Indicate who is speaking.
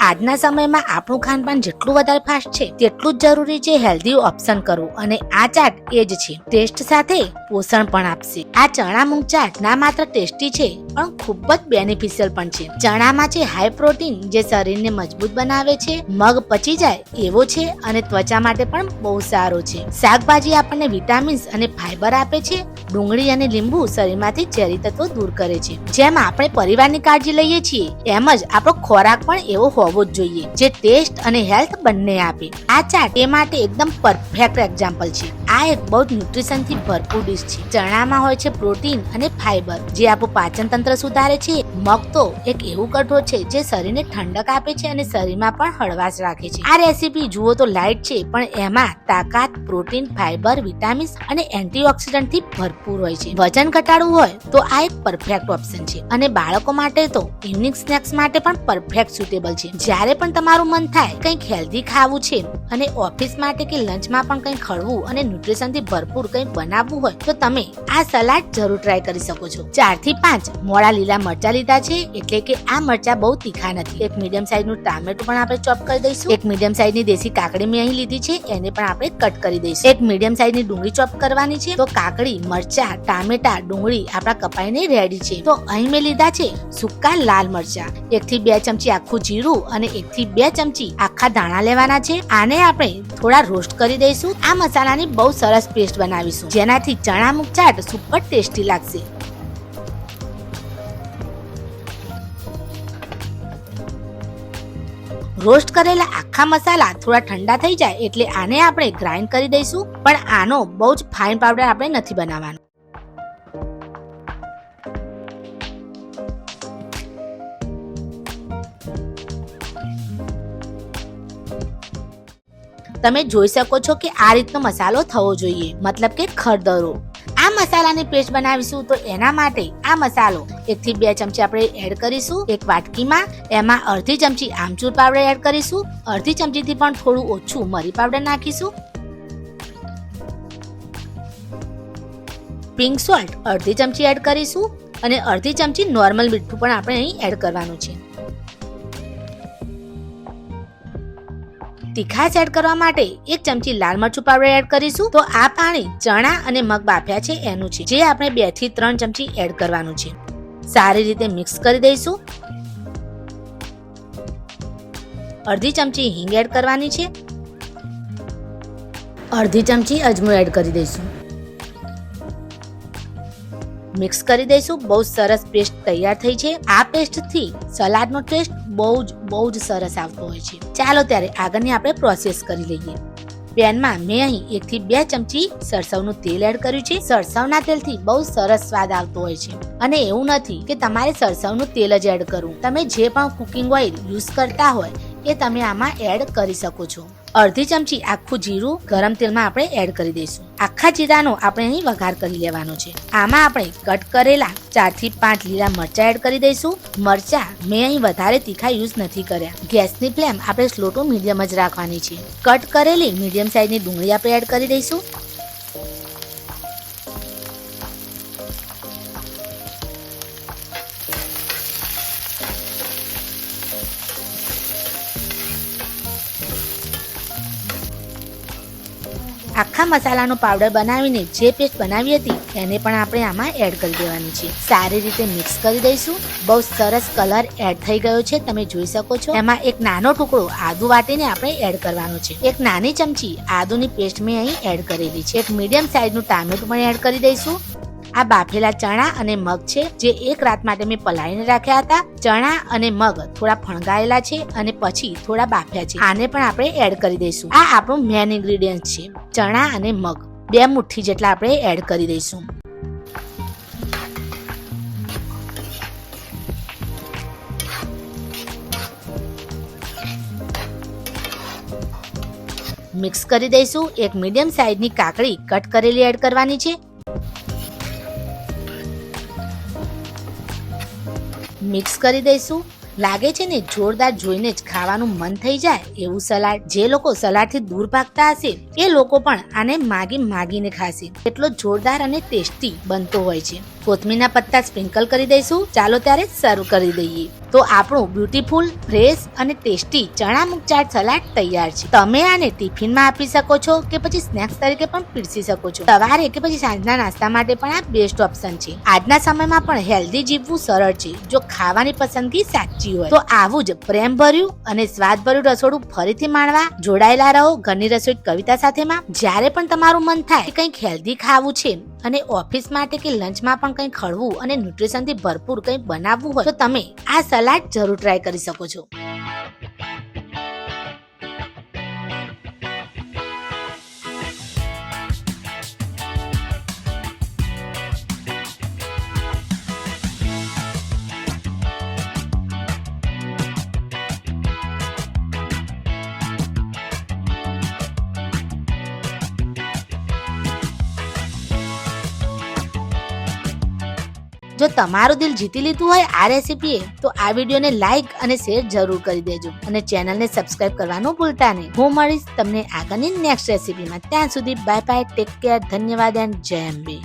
Speaker 1: આજના સમયમાં આપણું ખાનપાન જેટલું વધારે ફાસ્ટ છે, તેટલું જ જરૂરી છે હેલ્ધી ઓપ્શન કરવું. અને આ ચાટ એ જ છે. ટેસ્ટ સાથે પોષણ પણ આપશે. આ ચણા મૂંગ ચાટ ના માત્ર ટેસ્ટી છે, પણ ખૂબ જ બેનિફિશિયલ પણ છે. ચણામાં છે હાઈ પ્રોટીન જે શરીરને મજબૂત બનાવે છે, મગ પચી જાય એવો છે અને ત્વચા માટે પણ બહુ સારો છે. શાકભાજી આપણને વિટામિન્સ અને ફાઈબર આપે છે, ડુંગળી અને લીંબુ શરીરમાંથી ઝેરી તત્વો દૂર કરે છે. જેમ આપણે પરિવારની કાળજી લઈએ છીએ, એમ જ આપણો ખોરાક પણ એવો હોવો જ જોઈએ. જે ટેસ્ટ અને હેલ્થ બંને આપે. આ ચાટ એ માટે એકદમ પરફેક્ટ એક્ઝામ્પલ છે. આ એક બહુ જ ન્યુટ્રિશનથી ભરપૂર ડિશ છે. ચણામાં હોય છે પ્રોટીન અને ફાઈબર જે આપણું પાચન તંત્ર સુધારે છે. મગ તો એક એવું કઠોળ છે જે શરીરને ઠંડક આપે છે અને શરીરમાં પણ હળવાશ રાખે છે. આ રેસીપી જુઓ તો લાઇટ છે, પણ એમાં તાકાત પ્રોટીન ફાઈબર વિટામિન્સ અને એન્ટીઓક્સિડન્ટથી ભરપૂર હોય છે. વજન ઘટાડવું હોય તો આ એક પરફેક્ટ ઓપ્શન છે. અને બાળકો માટે તો ઇવનિંગ સ્નેક્સ માટે પણ પરફેક્ટ સુટેબલ છે. જ્યારે પણ તમારું મન થાય, કંઈક હેલ્ધી ખાવું છે અને ઓફિસ માટે કે લંચમાં પણ કંઈક હળવું અને ન્યુટ્રિશનથી ભરપૂર કંઈક બનાવવું હોય, તો તમે આ સલાડ જરૂર ટ્રાય કરી શકો છો. ચારથી પાંચ મોડા લીલા મરચા લીધા છે, એટલે કે આ મરચા બહુ તીખા નથી. એક મીડિયમ સાઈઝનું ટામેટું પણ આપણે ચોપ કરી દઈશું. એક મીડિયમ સાઈઝની દેશી કાકડી મેં અહીં લીધી છે, એને પણ આપણે કટ કરી દઈશું. એક મીડિયમ સાઈઝની ડુંગળી ચોપ કરવાની છે, તો કાકડી, મરચા, ટામેટા, ડુંગળી આપણા કપાઈને રેડી છે. તો અહીં મેં લીધા છે સૂકા લાલ મરચા. એક થી બે ચમચી આખું જીરું અને એક થી બે ચમચી આખા ધાણા લેવાના છે. આને આપણે થોડા રોસ્ટ કરી દઈશું. આ મસાલાની બહુ સરસ પેસ્ટ બનાવીશું. જેનાથી ચણા મુક ચાટ સુપર ટેસ્ટી લાગશે. રોસ્ટ કરેલા આખા મસાલા થોડા ઠંડા થઈ જાય એટલે આને આપણે ગ્રાઇન્ડ કરી દઈશું. પણ આનો બહુ જ ફાઇન પાવડર આપણે નથી બનાવવાનો. તમે જોઈ શકો છો કે આ રીતનો મસાલો થવો જોઈએ, મતલબ કે ખરદરો. આ મસાલાની પેસ્ટ બનાવીશું તો એના માટે આ મસાલો એક થી બે ચમચી આપણે એડ કરીશું, એક વાટકીમાં. એમાં અડધી ચમચી આમચૂર પાવડર એડ કરીશું, અડધી ચમચીથી પણ થોડું ઓછું મરી પાવડર નાખીશું. પિંક સોલ્ટ અડધી ચમચી એડ કરીશું અને અડધી ચમચી નોર્મલ મીઠું પણ આપણે અહીં એડ કરવાનું છે. તીખાશ એડ કરવા માટે એક ચમચી લાલ મરચું પાવડર એડ કરીશું. તો આ પાણી ચણા અને મગ બાફ્યા છે એનું છે. જે આપણે બેથી ત્રણ ચમચી એડ કરવાનું છે. સારી રીતે મિક્સ કરી દઈશું. અડધી ચમચી હિંગ એડ કરવાની છે. અડધી ચમચી અજમો એડ કરી દઈશું. મિક્સ કરી દઈશું. બહુ સરસ પેસ્ટ તૈયાર થઈ છે. આ પેસ્ટથી સલાડનો ટેસ્ટ બહુ જ બહુ જ સરસ આવતો હોય છે. ચાલો ત્યારે આગળની આપણે પ્રોસેસ કરી લઈએ. પેનમાં મેં અહીં એક થી બે ચમચી સરસવનું તેલ એડ કર્યું છે. સરસવના તેલથી બહુ સરસ સ્વાદ આવતો હોય છે. અને એવું નથી કે તમારે સરસવનું તેલ જ એડ કરવું. તમે જે પણ કુકિંગ ઓઇલ યુઝ કરતા હોય એ તમે આમાં એડ કરી શકો છો. અડધી ચમચી આખું જીરું ગરમ તેલમાં આપણે એડ કરી દઈશું. આખા જીરાનો આપણે અહીં વઘાર કરી લેવાનો છે. આમાં આપણે કટ કરેલા ચારથી પાંચ લીલા મરચા એડ કરી દઈશું. મરચા મેં અહીં વધારે તીખા યુઝ નથી કર્યા. ગેસની ફ્લેમ આપણે સ્લો ટુ મીડિયમ જ રાખવાની છે. કટ કરેલી મીડિયમ સાઈઝની ડુંગળી આપણે એડ કરી દઈશું. આખા મસાલાનો પાવડર બનાવીને જે પેસ્ટ બનાવી હતી, એને પણ આપણે આમાં એડ કરી દેવાની છે. સારી રીતે મિક્સ કરી દઈશું. બહુ સરસ કલર એડ થઈ ગયો છે, તમે જોઈ શકો છો. એમાં એક નાનો ટુકડો આદુ વાટીને આપણે એડ કરવાનો છે. એક નાની ચમચી આદુની પેસ્ટ મેં અહીં એડ કરેલી છે. એક મીડિયમ સાઈઝનું ટામેટું પણ એડ કરી દઈશું. આ બાફેલા ચણા અને મગ છે, જે એક રાત માટે મેં પલાળીને રાખ્યા હતા. ચણા અને મગ થોડા ફણગાયેલા છે અને પછી થોડા બાફ્યા છે. આને પણ આપણે એડ કરી દઈશું. આ આપણું મેન ઇન્ગ્રીડિયન્ટ છે, ચણા અને મગ. બે મુઠ્ઠી જેટલા આપણે એડ કરી દઈશું. મિક્સ કરી દઈશું. એક મીડિયમ સાઈઝની કાકડી કટ કરેલી એડ કરવાની છે. મિક્સ કરી દઈશું. લાગે છે ને જોરદાર જોઈને જ ખાવાનું મન થઈ જાય એવું સલાડ, જે લોકો સલાડથી દૂર ભાગતા હશે, એ લોકો પણ આને માગી માગીને ખાશે. એટલો જોરદાર અને ટેસ્ટી બનતો હોય છે. કોથમીરના પત્તા સ્પ્રિંકલ કરી દઈશું. ચાલો ત્યારે સર્વ કરી દઈએ. તો આપણું બ્યુટીફુલ, ફ્રેશ અને ટેસ્ટી ચણા મુગ ચાટ સલાડ તૈયાર છે. તમે આને ટિફિનમાં આપી શકો છો કે પછી સ્નેક્સ તરીકે પણ પીરસી શકો છો. સવારે કે પછી સાંજના નાસ્તા માટે પણ આ બેસ્ટ ઓપ્શન છે. આજના સમયમાં પણ હેલ્ધી જીવવું સરળ છે, જો ખાવાની પસંદગી સાચી હોય. તો આવું જ પ્રેમ ભર્યું અને સ્વાદભર્યું રસોડું ફરીથી માણવા જોડાયેલા રહો ઘરની રસોઈ કવિતા સાથેમાં. જ્યારે પણ તમારું મન થાય કંઈક હેલ્ધી ખાવું છે અને ઓફિસ માટે કે લંચમાં પણ કંઈક ખળવું અને ન્યુટ્રિશનથી ભરપૂર કંઈ બનાવવું હોય તો તમે આ સલાડ જરૂર ટ્રાય કરી શકો છો. જો તમારું દિલ જીતી લીધું હોય આ રેસીપીએ તો આ વિડીયોને લાઈક અને શેર જરૂર કરી દેજો અને ચેનલને સબસ્ક્રાઇબ કરવાનું ભૂલતા નહીં. હું મળીશ તમને આગળની નેક્સ્ટ રેસીપીમાં ત્યાં સુધી બાય બાય ટેક કેર ધન્યવાદ એન્ડ જય અંબે